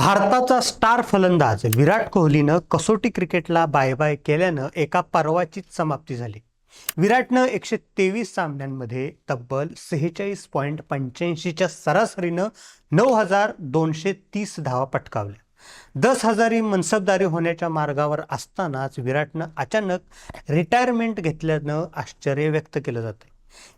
भारताचा स्टार फलंदाज विराट कोहलीनं कसोटी क्रिकेटला बाय बाय केल्यानं एका पर्वाचीच समाप्ती झाली. विराटनं एकशे तेवीस सामन्यांमध्ये तब्बल सेहेचाळीस पॉईंट पंच्याऐंशीच्या सरासरीनं नऊ हजार दोनशे तीस धावा पटकावल्या. दस हजारी मनसबदारी होण्याच्या मार्गावर असतानाच विराटनं अचानक रिटायरमेंट घेतल्यानं आश्चर्य व्यक्त केलं जातं.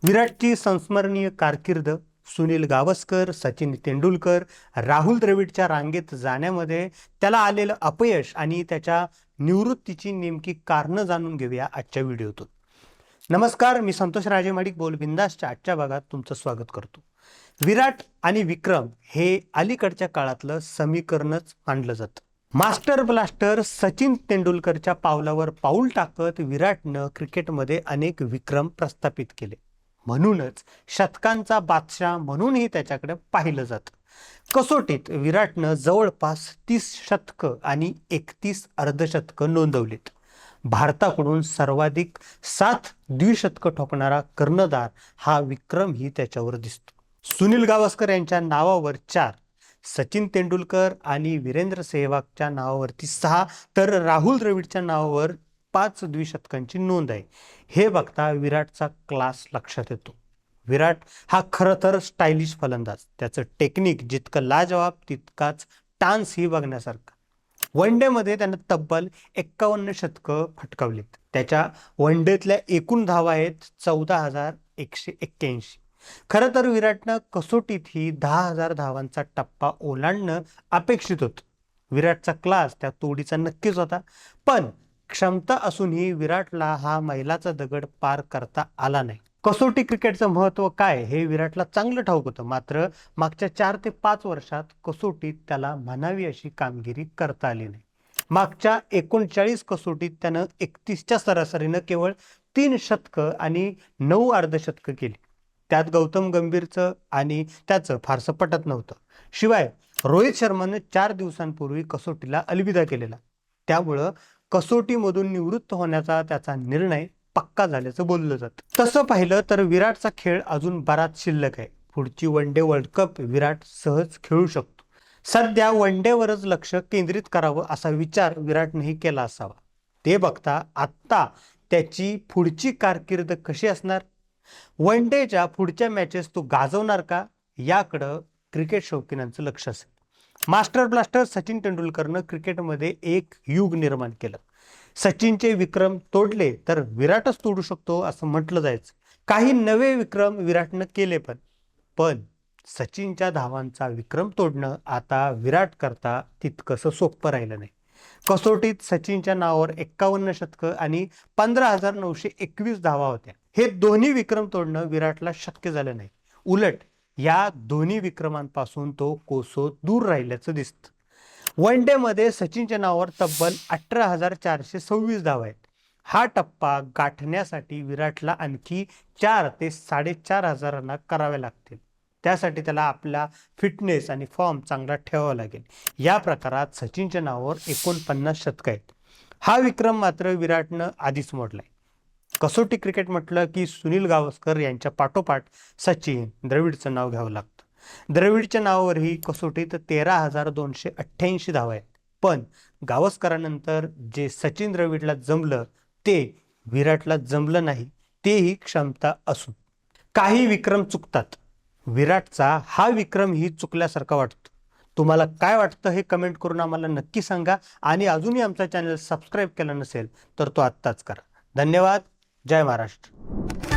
विराटची संस्मरणीय कारकीर्द सुनील गावस्कर सचिन तेंडुलकर राहुल द्रविडच्या रांगेत जाण्यामध्ये त्याला आलेलं अपयश आणि त्याच्या निवृत्तीची नेमकी कारणं जाणून घेऊया आजच्या व्हिडिओतून. नमस्कार मी संतोष राजे माडिक बोल बिंदासच्या आजच्या भागात तुमचं स्वागत करतो. विराट आणि विक्रम हे अलीकडच्या काळातलं समीकरणच मानलं जातं. मास्टर ब्लास्टर सचिन तेंडुलकरच्या पावलावर पाऊल टाकत विराटनं क्रिकेटमध्ये अनेक विक्रम प्रस्थापित केले. म्हणूनच शतकांचा बादशाह म्हणूनही त्याच्याकडे पाहिलं जातं. कसोटीत विराटनं जवळपास तीस शतकं आणि एकतीस अर्धशतकं नोंदवलीत. भारताकडून सर्वाधिक सात द्विशतकं ठोकणारा कर्णधार हा विक्रमही त्याच्यावर दिसतो. सुनील गावस्कर यांच्या नावावर चार सचिन तेंडुलकर आणि वीरेंद्र सेहवागच्या नावावरती सहा तर राहुल द्रविडच्या नावावर पाच द्विशतकांची नोंद आहे. हे बघता विराटचा क्लास लक्षात येतो. विराट हा खरं तर स्टायलिश फलंदाज. त्याचं टेक्निक जितकं लाजवाब तितकाच टान्स ही बघण्यासारखा. वन डेमध्ये त्यानं तब्बल एक्कावन्न शतकं फटकावलीत. त्याच्या वन डेतल्या एकूण धावा आहेत चौदा हजार एकशे एक्क्याऐंशी. खरं तर विराटनं कसोटीत ही दहा हजार धावांचा टप्पा ओलांडणं अपेक्षित होतं. विराटचा क्लास त्या तोडीचा नक्कीच होता. पण क्षमता असूनही विराटला हा मैलाचा दगड पार करता आला नाही. कसोटी क्रिकेटचं महत्त्व काय हे विराटला चांगलं ठाऊक होतं. मात्र मागच्या चार ते पाच वर्षात कसोटीत त्याला म्हणावी अशी कामगिरी करता आली नाही. मागच्या एकोणचाळीस कसोटीत त्यानं एकतीसच्या सरासरीनं केवळ तीन शतकं आणि नऊ अर्धशतकं केली. त्यात गौतम गंभीरचं आणि त्याचं फारसं पटत नव्हतं. शिवाय रोहित शर्मानं चार दिवसांपूर्वी कसोटीला अलविदा केलेला. त्यामुळं कसोटीमधून निवृत्त होण्याचा त्याचा निर्णय पक्का झाल्याचं बोललं जातं. तसं पाहिलं तर विराटचा खेळ अजून बराच शिल्लक आहे. पुढची one day world cup Virat सहज खेळू शकतो. सध्या वन डेवरच लक्ष केंद्रित करावं असा विचार विराटनेही केला असावा. ते बघता आत्ता त्याची पुढची कारकीर्द कशी असणार? वन डेच्या पुढच्या मॅचेस तो गाजवणार का? याकडं क्रिकेट शौकीनांचं लक्ष असेल. मास्टर ब्लास्टर सचिन तेंडुलकरनं क्रिकेटमध्ये एक युग निर्माण केलं. सचिनचे विक्रम तोडले तर विराटच तोडू शकतो असं म्हटलं जायचं. काही नवे विक्रम विराटनं केले पण पण सचिनच्या धावांचा विक्रम तोडणं आता विराट करता तितकंसं सोपं राहिलं नाही. कसोटीत सचिनच्या नावावर एक्कावन्न शतकं आणि पंधरा हजार नऊशे एकवीस धावा होत्या. हे दोन्ही विक्रम तोडणं विराटला शक्य झालं नाही. उलट या दोन्ही विक्रमांपासून तो कोसो दूर राहिल्याचं दिसतं. वन डेमध्ये सचिनच्या नावावर तब्बल अठरा हजार चारशे सव्वीस धावा आहेत. हा टप्पा गाठण्यासाठी विराटला आणखी चार ते साडेचार हजारांना कराव्या लागतील. त्यासाठी त्याला आपला फिटनेस आणि फॉर्म चांगला ठेवावा लागेल. या प्रकारात सचिनच्या नावावर एकोणपन्नास शतकं आहेत. हा विक्रम मात्र विराटनं आधीच मोडलाय. कसोटी क्रिकेट म्हटलं की सुनील गावस्कर यांच्या पाठोपाठ सचिन द्रविडचं नाव घ्यावं लागतं. द्रविडच्या नावावरही कसोटीत तेरा हजार दोनशे अठ्ठ्याऐंशी धावा आहेत. पण गावस्करानंतर जे सचिन द्रविडला जमलं ते विराटला जमलं नाही तेही क्षमता असून. काही विक्रम चुकतात. विराटचा हा विक्रमही चुकल्यासारखा वाटतो. तुम्हाला काय वाटतं हे कमेंट करून आम्हाला नक्की सांगा. आणि अजूनही आमचा चॅनल सबस्क्राईब केला नसेल तर तो आत्ताच करा. धन्यवाद. जय महाराष्ट्र.